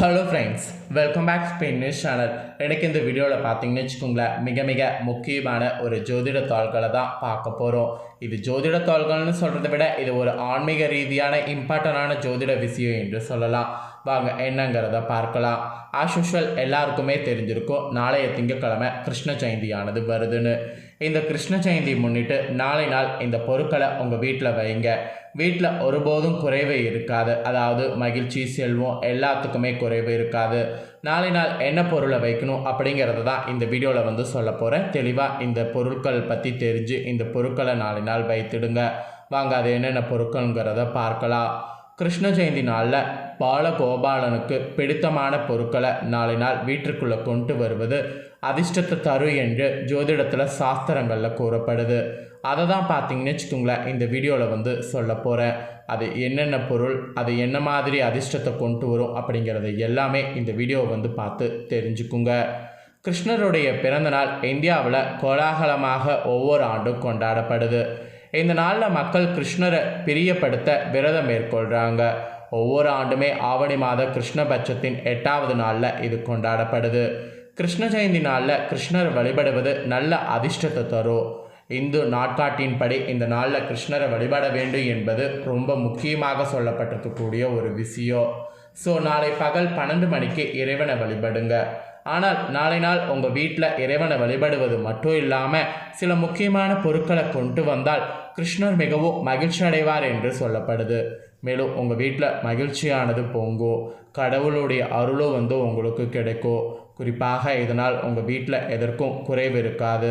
Hello friends welcome back Spain news channel எனக்கு இந்த வீடியோவில் பார்த்தீங்கன்னு வச்சுக்கோங்களேன் மிக மிக முக்கியமான ஒரு ஜோதிட தாள்களை தான் பார்க்க போகிறோம் இது ஜோதிட தாள்கள்னு சொல்கிறத விட இது ஒரு ஆன்மீக ரீதியான இம்பார்ட்டண்டான ஜோதிட விஷயம் என்று சொல்லலாம். வாங்க என்னங்கிறத பார்க்கலாம். ஆஸ் யூஷுவல் எல்லாருக்குமே தெரிஞ்சிருக்கும் நாளைய திங்கட்கிழமை கிருஷ்ண ஜெயந்தியானது வருதுன்னு. இந்த கிருஷ்ண ஜெயந்தி முன்னிட்டு நாளை நாள் இந்த பொருட்களை உங்கள் வீட்டில் வைங்க. வீட்டில் ஒருபோதும் குறைவு இருக்காது. அதாவது மகிழ்ச்சி செல்வம் எல்லாத்துக்குமே குறைவு இருக்காது. நாளை நாள் என்ன பொருளை வைக்கணும் அப்படிங்கிறத தான் இந்த வீடியோவில் வந்து சொல்ல போகிறேன் தெளிவாக இந்த பொருட்கள் பற்றி தெரிஞ்சு இந்த பொருட்களை நாளை நாள் வைத்திடுங்க. வாங்க அது என்னென்ன பொருட்கள்ங்கிறத பார்க்கலாம். கிருஷ்ண ஜெயந்தி நாளில் பாலகோபாலனுக்கு பிடித்தமான பொருட்களை நாளை நாள் வீட்டிற்குள்ளே கொண்டு வருவது அதிர்ஷ்டத்தை தரும் என்று ஜோதிடத்தில் சாஸ்திரங்களில் கூறப்படுது. அதை தான் பார்த்தீங்கன்னு வச்சுக்கோங்களேன் இந்த வீடியோவில் வந்து சொல்ல போகிறேன் அது என்னென்ன பொருள் அது என்ன மாதிரி அதிர்ஷ்டத்தை கொண்டு வரும் அப்படிங்கிறது எல்லாமே இந்த வீடியோவை வந்து பார்த்து தெரிஞ்சுக்குங்க. கிருஷ்ணருடைய பிறந்தநாள் இந்தியாவில் கோலாகலமாக ஒவ்வொரு ஆண்டும் கொண்டாடப்படுது. இந்த நாளில் மக்கள் கிருஷ்ணரை பிரியப்படுத்த விரதம் மேற்கொள்கிறாங்க ஒவ்வொரு ஆண்டுமே ஆவணி மாத கிருஷ்ணபட்சத்தின் எட்டாவது நாளில் இது கொண்டாடப்படுது. கிருஷ்ண ஜெயந்தி நாளில் கிருஷ்ணர் வழிபடுவது நல்ல அதிர்ஷ்டத்தை தரும். இந்து நாட்காட்டின்படி இந்த நாளில் கிருஷ்ணரை வழிபட வேண்டும் என்பது ரொம்ப முக்கியமாக சொல்லப்பட்டிருக்கக்கூடிய ஒரு விஷயம். ஸோ நாளை பகல் பன்னெண்டு மணிக்கு இறைவனை வழிபடுங்க. ஆனால் நாளை நாள் உங்கள் வீட்டில் இறைவனை வழிபடுவது மட்டும் இல்லாமல் சில முக்கியமான பொருட்களை கொண்டு வந்தால் கிருஷ்ணர் மிகவும் மகிழ்ச்சி அடைவார் என்று சொல்லப்படுது. மேலும் உங்கள் வீட்டில் மகிழ்ச்சியானது பொங்கோ. கடவுளுடைய அருளும் வந்து உங்களுக்கு கிடைக்கும் குறிப்பாக இதனால் உங்கள் வீட்டில் எதற்கும் குறைவு இருக்காது.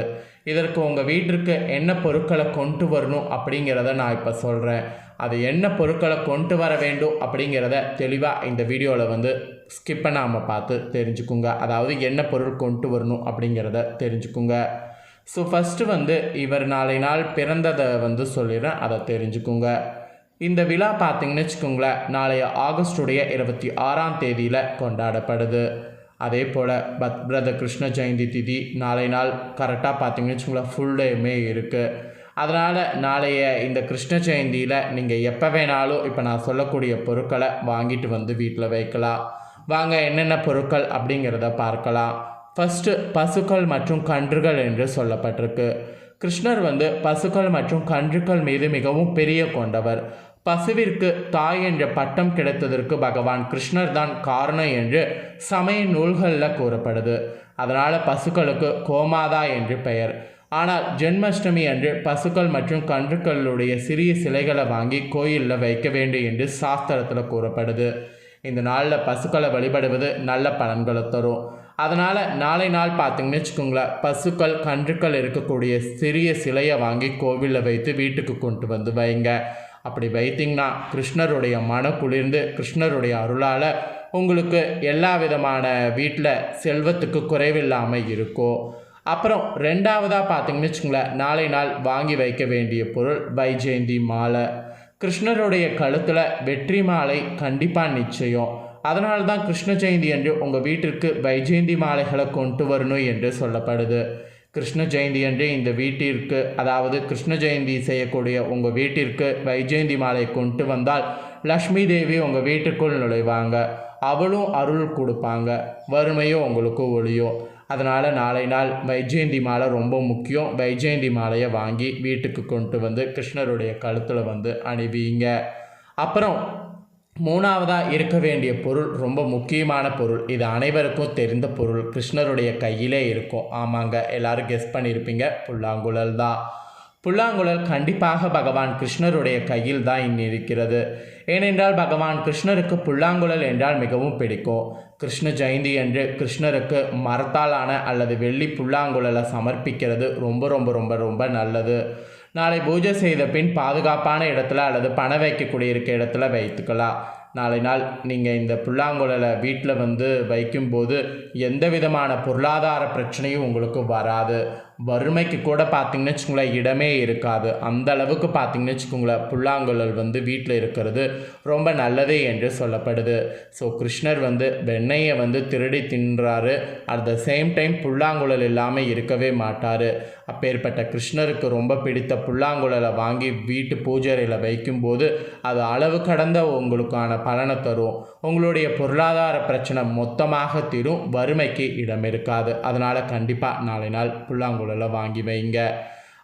இதற்கு உங்கள் வீட்டிற்கு என்ன பொருட்களை கொண்டு வரணும் அப்படிங்கிறத நான் இப்போ சொல்கிறேன் அது என்ன பொருட்களை கொண்டு வர வேண்டும் அப்படிங்கிறத தெளிவாக இந்த வீடியோவில் வந்து ஸ்கிப் பண்ணாமல் பார்த்து தெரிஞ்சுக்குங்க. அதாவது என்ன பொருள் கொண்டு வரணும் அப்படிங்கிறத தெரிஞ்சுக்குங்க. ஸோ ஃபஸ்ட்டு வந்து இவர் நாளை நாள் பிறந்ததை வந்து சொல்லிடுறேன். அதை தெரிஞ்சுக்குங்க. இந்த விழா பார்த்தீங்கன்னு வச்சுக்கோங்களேன் நாளைய ஆகஸ்டுடைய இருபத்தி ஆறாம் தேதியில் கொண்டாடப்படுது. அதே போல் பத் பிரதர் கிருஷ்ண ஜெயந்தி திதி நாளை நாள் கரெக்டாக பார்த்தீங்கன்னு வச்சுக்கோங்களேன் ஃபுல் டேமே இருக்குது அதனால் நாளைய இந்த கிருஷ்ண ஜெயந்தியில் நீங்கள் எப்போ வேணாலும் இப்போ நான் சொல்லக்கூடிய பொருட்களை வாங்கிட்டு வந்து வீட்டில் வைக்கலாம். வாங்க என்னென்ன பொருட்கள் அப்படிங்கிறத பார்க்கலாம். ஃபஸ்ட்டு பசுக்கள் மற்றும் கன்றுகள் என்று சொல்லப்பட்டிருக்கு. கிருஷ்ணர் வந்து பசுக்கள் மற்றும் கன்றுகள் மீது மிகவும் பெரிய கொண்டவர். பசுவிற்கு தாய் என்ற பட்டம் கிடைத்ததற்கு பகவான் கிருஷ்ணர் தான் காரணம் என்று சமய நூல்களில் கூறப்படுது. அதனால் பசுக்களுக்கு கோமாதா என்று பெயர். ஆனால் ஜென்மாஷ்டமி அன்று பசுக்கள் மற்றும் கன்றுக்களுடைய சிறிய சிலைகளை வாங்கி கோயிலில் வைக்க வேண்டும் என்று சாஸ்திரத்தில் கூறப்படுது. இந்த நாளில் பசுக்களை வழிபடுவது நல்ல பலன்களை தரும். அதனால் நாளை நாள் பார்த்திங்கன்னு வச்சுக்கோங்களேன் பசுக்கள் கன்றுக்கள் இருக்கக்கூடிய சிறிய சிலையை வாங்கி கோவிலில் வைத்து வீட்டுக்கு கொண்டு வந்து வைங்க. அப்படி வைத்திங்கன்னா கிருஷ்ணருடைய மன குளிர்ந்து கிருஷ்ணருடைய அருளால் உங்களுக்கு எல்லா விதமான வீட்டில் செல்வத்துக்கு குறைவில்லாமல் இருக்கும் அப்புறம் ரெண்டாவதாக பார்த்தீங்கன்னு வச்சுக்கோங்களேன் நாளை நாள் வாங்கி வைக்க வேண்டிய பொருள் வைஜெயந்தி மாலை. கிருஷ்ணருடைய கழுத்தில் வெற்றி மாலை கண்டிப்பாக நிச்சயம். அதனால தான் கிருஷ்ண ஜெயந்தி என்று உங்கள் வீட்டிற்கு வைஜெயந்தி மாலைகளை கொண்டு வரணும் என்று சொல்லப்படுது. கிருஷ்ண ஜெயந்தி அன்று இந்த வீட்டிற்கு அதாவது கிருஷ்ண ஜெயந்தி செய்யக்கூடிய உங்கள் வீட்டிற்கு வைஜெயந்தி மாலை கொண்டு வந்தால் லக்ஷ்மி தேவி உங்கள் வீட்டுக்குள் நுழைவாங்க. அவளும் அருள் கொடுப்பாங்க. வறுமையும் உங்களுக்கு ஒழியும் அதனால் நாளை நாள் வைஜெயந்தி மாலை ரொம்ப முக்கியம். வைஜெயந்தி மாலையை வாங்கி வீட்டுக்கு கொண்டு வந்து கிருஷ்ணருடைய கழுத்தில் வந்து அணிவிங்க. அப்புறம் மூணாவதாக இருக்க வேண்டிய பொருள் ரொம்ப முக்கியமான பொருள். இது அனைவருக்கும் தெரிந்த பொருள். கிருஷ்ணருடைய கையிலே இருக்கும். ஆமாங்க எல்லாரும் கெஸ் பண்ணியிருப்பீங்க புல்லாங்குழல் தான். புல்லாங்குழல் கண்டிப்பாக பகவான் கிருஷ்ணருடைய கையில் தான் இன்னும் இருக்கிறது. ஏனென்றால் பகவான் கிருஷ்ணருக்கு புல்லாங்குழல் என்றால் மிகவும் பிடிக்கும். கிருஷ்ண ஜெயந்தி என்று கிருஷ்ணருக்கு மரத்தாலான அல்லது வெள்ளி புல்லாங்குழலை சமர்ப்பிக்கிறது. ரொம்ப ரொம்ப ரொம்ப ரொம்ப நல்லது. நாளை பூஜை செய்த பின் பாதுகாப்பான இடத்துல அல்லது பணம் வைக்கக்கூடிய இருக்க இடத்துல வைத்துக்கலாம். நாளை நாள் நீங்கள் இந்த புல்லாங்குழலை வீட்டில் வந்து வைக்கும்போது எந்த விதமான பொருளாதார பிரச்சனையும் உங்களுக்கு வராது. வறுமைக்கு கூட பார்த்திங்கன்னு வச்சுக்கோங்களேன் இடமே இருக்காது. அந்த அளவுக்கு பார்த்திங்கன்னு வச்சுக்கோங்களேன் புல்லாங்குழல் வந்து வீட்டில் இருக்கிறது ரொம்ப நல்லது என்று சொல்லப்படுது. ஸோ கிருஷ்ணர் வந்து வெண்ணெயை வந்து திருடி தின்றாரு. அட் த சேம் டைம் புல்லாங்குழல் இல்லாமல் இருக்கவே மாட்டார். அப்பேற்பட்ட கிருஷ்ணருக்கு ரொம்ப பிடித்த புல்லாங்குழலை வாங்கி வீட்டு பூஜைறையில் வைக்கும்போது அது அளவு கடந்த உங்களுக்கான பலனை தரும். உங்களுடைய பொருளாதார பிரச்சனை மொத்தமாக தீரும். வறுமைக்கு இடம் இருக்காது. அதனால் கண்டிப்பாக நாளை நாள் புல்லாங்குழல் வாங்கி வைங்க.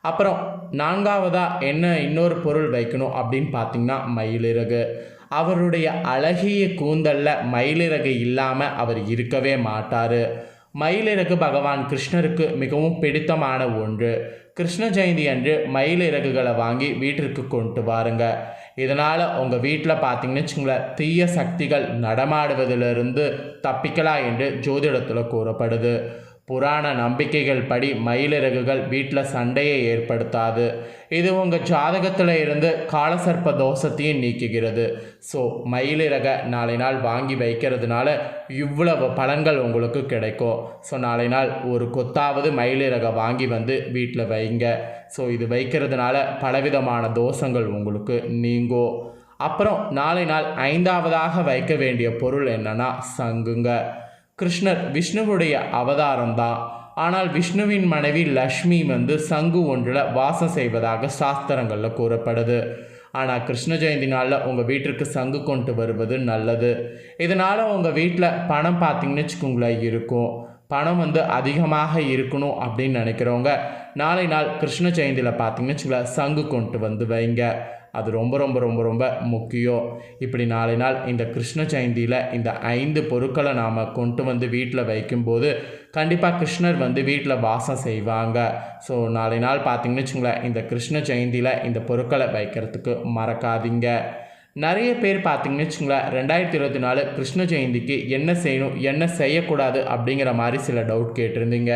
அப்புறம் நான்காவதாக என்ன இன்னொரு பொருள் வைக்கணும் அப்படின்னு பார்த்தீங்கன்னா மயிலிறகு. அவருடைய அழகிய கூந்தல்ல மயிலிறகு இல்லாமல் அவர் இருக்கவே மாட்டார். மயிலிறகு பகவான் கிருஷ்ணருக்கு மிகவும் பிடித்தமான ஒன்று. கிருஷ்ண ஜெயந்தி அன்று மயிலிறகுகளை வாங்கி வீட்டிற்கு கொண்டு வாருங்க. இதனால் உங்கள் வீட்டில் பார்த்தீங்கன்னு வச்சுங்களேன் தீய சக்திகள் நடமாடுவதிலிருந்து தப்பிக்கலாம் என்று ஜோதிடத்தில் கூறப்படுது. புராண நம்பிக்கைகள் படி மயிலிறகுகள் வீட்டில் சண்டையை ஏற்படுத்தாது. இது உங்கள் ஜாதகத்தில் இருந்து காலசர்ப்ப தோஷத்தையும் நீக்குகிறது. ஸோ மயிலிறகை நாளை நாள் வாங்கி வைக்கிறதுனால இவ்வளவு பலன்கள் உங்களுக்கு கிடைக்கும். ஸோ நாளை நாள் ஒரு கொத்தாவது மயிலிறகை வாங்கி வந்து வீட்டில் வைங்க. ஸோ இது வைக்கிறதுனால பலவிதமான தோஷங்கள் உங்களுக்கு நீங்கும். அப்புறம் நாளை நாள் ஐந்தாவதாக வைக்க வேண்டிய பொருள் என்னன்னா சங்குங்க. கிருஷ்ணர் விஷ்ணுவுடைய அவதாரம் தான் ஆனால் விஷ்ணுவின் மனைவி லக்ஷ்மி வந்து சங்கு ஒன்றில் வாசம் செய்வதாக சாஸ்திரங்களில் கூறப்படுது. ஆனால் கிருஷ்ண ஜெயந்தி நாளில் உங்கள் வீட்டிற்கு சங்கு கொண்டு வருவது நல்லது. இதனால் உங்கள் வீட்டில் பணம் பார்த்தீங்கன்னு வச்சுக்கோங்களேன் இருக்கும். பணம் வந்து அதிகமாக இருக்கணும் அப்படின்னு நினைக்கிறவங்க நாளை நாள் கிருஷ்ண ஜெயந்தியில் பார்த்தீங்கன்னு வச்சுக்கோங்களேன் சங்கு கொண்டு வந்து வைங்க. அது ரொம்ப ரொம்ப ரொம்ப ரொம்ப முக்கியம். இப்படி நாளை நாள் இந்த கிருஷ்ண ஜெயந்தியில் இந்த ஐந்து பொருட்களை நாம் கொண்டு வந்து வீட்டில் வைக்கும்போது கண்டிப்பாக கிருஷ்ணர் வந்து வீட்டில் வாசம் செய்வாங்க. ஸோ நாளை நாள் பார்த்தீங்கன்னு வச்சுங்களேன் இந்த கிருஷ்ண ஜெயந்தியில் இந்த பொருட்களை வைக்கிறதுக்கு மறக்காதீங்க. நிறைய பேர் பார்த்தீங்கன்னு வச்சுங்களேன் ரெண்டாயிரத்தி இருபத்தி நாலு கிருஷ்ண ஜெயந்திக்கு என்ன செய்யணும் என்ன செய்யக்கூடாது அப்படிங்கிற மாதிரி சில டவுட் கேட்டிருந்தீங்க.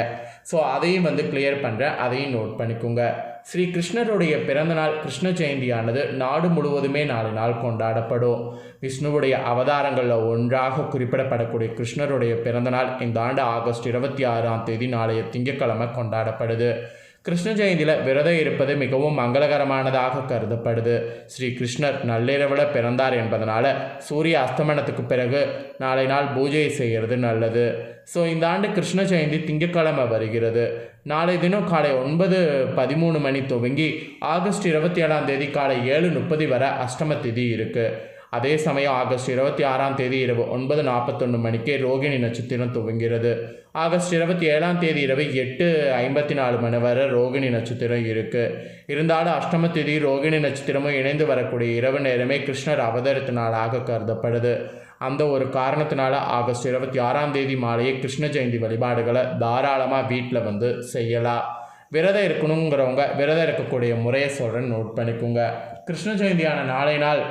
ஸோ அதையும் வந்து கிளியர் பண்ணுறேன் அதையும் நோட் பண்ணிக்கோங்க. ஸ்ரீ கிருஷ்ணருடைய பிறந்தநாள் கிருஷ்ண ஜெயந்தியானது நாடு முழுவதுமே நாலு நாள் கொண்டாடப்படும். விஷ்ணுவுடைய அவதாரங்களில் ஒன்றாக குறிப்பிடப்படக்கூடிய கிருஷ்ணருடைய பிறந்தநாள் இந்த ஆண்டு ஆகஸ்ட் இருபத்தி ஆறாம் தேதி நாளைய திங்கட்கிழமை கொண்டாடப்படுது. கிருஷ்ண ஜெயந்தியில் விரதம் இருப்பது மிகவும் மங்களகரமானதாக கருதப்படுது. ஸ்ரீ கிருஷ்ணர் நள்ளிரவில் பிறந்தார் என்பதனால சூரிய அஸ்தமனத்துக்கு பிறகு நாளை நாள் பூஜை செய்கிறது நல்லது. ஸோ இந்த ஆண்டு கிருஷ்ண ஜெயந்தி திங்கட்கிழமை வருகிறது. நாளை தினம் காலை ஒன்பது பதிமூணு மணி துவங்கி ஆகஸ்ட் இருபத்தி ஏழாம் தேதி காலை ஏழு முப்பது வரை அஷ்டம திதி இருக்குது அதே சமயம் ஆகஸ்ட் இருபத்தி ஆறாம் தேதி இரவு ஒன்பது நாற்பத்தொன்று மணிக்கு ரோகிணி நட்சத்திரம் துவங்கிறது ஆகஸ்ட் இருபத்தி ஏழாம் தேதி இரவு எட்டு ஐம்பத்தி நாலு மணி வரை ரோகிணி நட்சத்திரம் இருக்குது இருந்தாலும் அஷ்டம தேதி ரோகிணி நட்சத்திரமும் இணைந்து வரக்கூடிய இரவு நேரமே கிருஷ்ணர் அவதரித்த நாளாக கருதப்படுது. அந்த ஒரு காரணத்தினால ஆகஸ்ட் இருபத்தி ஆறாம் தேதி மாலையே கிருஷ்ண ஜெயந்தி வழிபாடுகளை தாராளமாக வீட்டில் வந்து செய்யலாம். விரதம் இருக்கணுங்கிறவங்க விரதம் இருக்கக்கூடிய முறையை சொல்கிறேன்னு நோட் பண்ணிக்கோங்க. கிருஷ்ண ஜெயந்தியான நாளை நாள்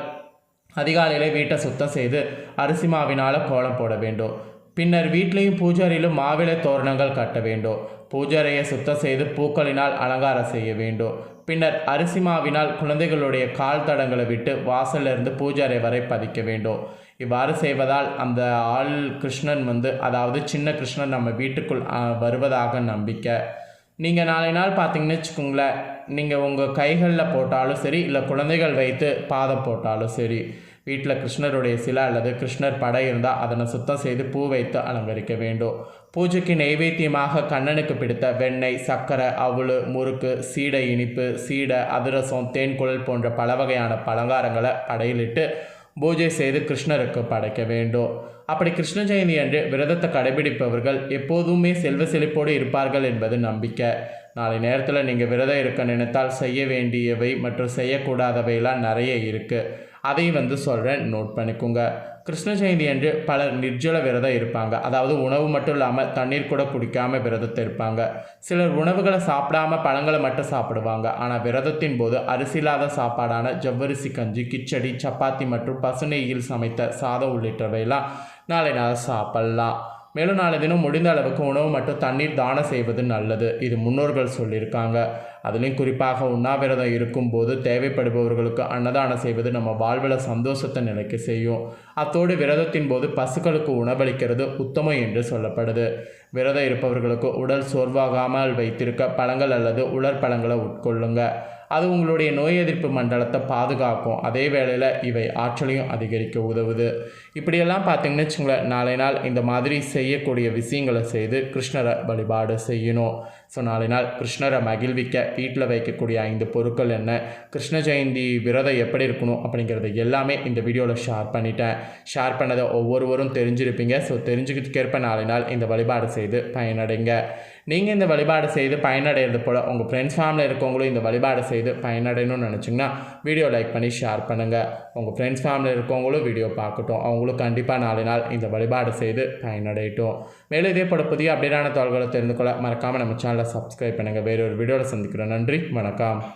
அதிகாலையில் வீட்டை சுத்தம் செய்து அரிசி மாவினால் கோலம் போட வேண்டும். பின்னர் வீட்லேயும் பூஜாரியிலும் மாவிலை தோரணங்கள் கட்ட வேண்டும். பூஜாரையை சுத்தம் செய்து பூக்களினால் அலங்காரம் செய்ய வேண்டும். பின்னர் அரிசி மாவினால் குழந்தைகளுடைய கால் தடங்களை விட்டு வாசலிருந்து இருந்து பூஜாரை வரை பதிக்க வேண்டும். இவ்வாறு செய்வதால் அந்த ஆள் கிருஷ்ணன் வந்து அதாவது சின்ன கிருஷ்ணன் நம்ம வீட்டுக்குள் வருவதாக நம்பிக்கை. நீங்கள் நாளை நாள் பார்த்தீங்கன்னு வச்சுக்கோங்களேன். நீங்கள் உங்கள் கைகளில் போட்டாலும் சரி இல்லை குழந்தைகள் வைத்து பாதம் போட்டாலும் சரி வீட்டில் கிருஷ்ணருடைய சிலை அல்லது கிருஷ்ணர் படை இருந்தால் அதனை சுத்தம் செய்து பூ வைத்து அலங்கரிக்க வேண்டும். பூஜைக்கு நைவேத்தியமாக கண்ணனுக்கு பிடித்த வெண்ணெய் சர்க்கரை அவளு முறுக்கு சீடை இனிப்பு சீடை அதிரசம் தேன்குழல் போன்ற பல வகையான பலகாரங்களை படையிலிட்டு பூஜை செய்து கிருஷ்ணருக்கு படைக்க வேண்டும். அப்படி கிருஷ்ண ஜெயந்தி அன்று விரதத்தை கடைபிடிப்பவர்கள் எப்போதுமே செல்வ செழிப்போடு இருப்பார்கள் என்பது நம்பிக்கை. நாளை நேரத்தில் நீங்கள் விரதம் இருக்க நினைத்தால் செய்ய வேண்டியவை மற்றும் செய்யக்கூடாதவையெல்லாம் நிறைய இருக்குது அதையும் வந்து சொல்கிறேன் நோட் பண்ணிக்கோங்க. கிருஷ்ண ஜெயந்தி அன்று பலர் நிர்ஜல விரதம் இருப்பாங்க. அதாவது உணவு மட்டும் இல்லாமல் தண்ணீர் கூட குடிக்காமல் விரதத்தை இருப்பாங்க. சிலர் உணவுகளை சாப்பிடாம பழங்களை மட்டும் சாப்பிடுவாங்க. ஆனால் விரதத்தின் போது அரிசி இல்லாத சாப்பாடான ஜவ்வரிசி கஞ்சி கிச்சடி சப்பாத்தி மற்றும் பசுநெய்யில் சமைத்த சாதம் உள்ளிட்டவையெல்லாம் நாளை நாள் சாப்பிடலாம். மேலும் நாளை தினம் முடிந்த அளவுக்கு உணவு மற்றும் தண்ணீர் தானம் செய்வது நல்லது. இது முன்னோர்கள் சொல்லியிருக்காங்க. அதுலேயும் குறிப்பாக உண்ணாவிரதம் இருக்கும்போது தேவைப்படுபவர்களுக்கு அன்னதானம் செய்வது நம்ம வாழ்வில் சந்தோஷத்தை நிலைக்க செய்யும். அத்தோடு விரதத்தின் போது பசுக்களுக்கு உணவளிக்கிறது உத்தமம் என்று சொல்லப்படுது. விரதம் இருப்பவர்களுக்கு உடல் சோர்வாகாமல் வைத்திருக்க பழங்கள் அல்லது உலர் பழங்களை உட்கொள்ளுங்கள் அது உங்களுடைய நோய் எதிர்ப்பு மண்டலத்தை பாதுகாக்கும். அதே வேளையில் இவை ஆற்றலையும் அதிகரிக்க உதவுது. இப்படியெல்லாம் பார்த்தீங்கன்னு வச்சுங்களேன் நாளை நாள் இந்த மாதிரி செய்யக்கூடிய விஷயங்களை செய்து கிருஷ்ணரை வழிபாடு செய்யணும். ஸோ நாளை நாள் கிருஷ்ணரை மகிழ்விக்க வீட்டில் வைக்கக்கூடிய ஐந்து பொருட்கள் என்ன கிருஷ்ண ஜெயந்தி விரதம் எப்படி இருக்கணும் அப்படிங்கிறத எல்லாமே இந்த வீடியோவில் ஷேர் பண்ணிட்டேன். ஷேர் பண்ணதை ஒவ்வொருவரும் தெரிஞ்சிருப்பீங்க. ஸோ தெரிஞ்சுக்கிட்டுக்கேற்ப நாளை நாள் இந்த வழிபாடு செய்து பயனடைங்க. நீங்கள் இந்த வழிபாடு செய்து பயனடைகிறது போல் உங்கள் ஃப்ரெண்ட்ஸ் ஃபேமிலியில் இருக்கவங்களும் இந்த வழிபாடு செய்து பயனடையணும்னு நினச்சிங்கன்னா வீடியோ லைக் பண்ணி ஷேர் பண்ணுங்கள் உங்கள் ஃப்ரெண்ட்ஸ் ஃபேமிலியில் இருக்கவங்களும் வீடியோ பார்க்கட்டும். அவங்களும் கண்டிப்பாக நாளை நாள் இந்த வழிபாடு செய்து பயனடையட்டும். மேலும் இதே போல புதிய அப்டேட்டான தகவல்களை தெரிந்து கொள்ள மறக்காமல் நம்ம சேனலை சப்ஸ்கிரைப் பண்ணுங்கள் வேறொரு வீடியோவில் சந்திக்கிறோம். நன்றி. வணக்கம்.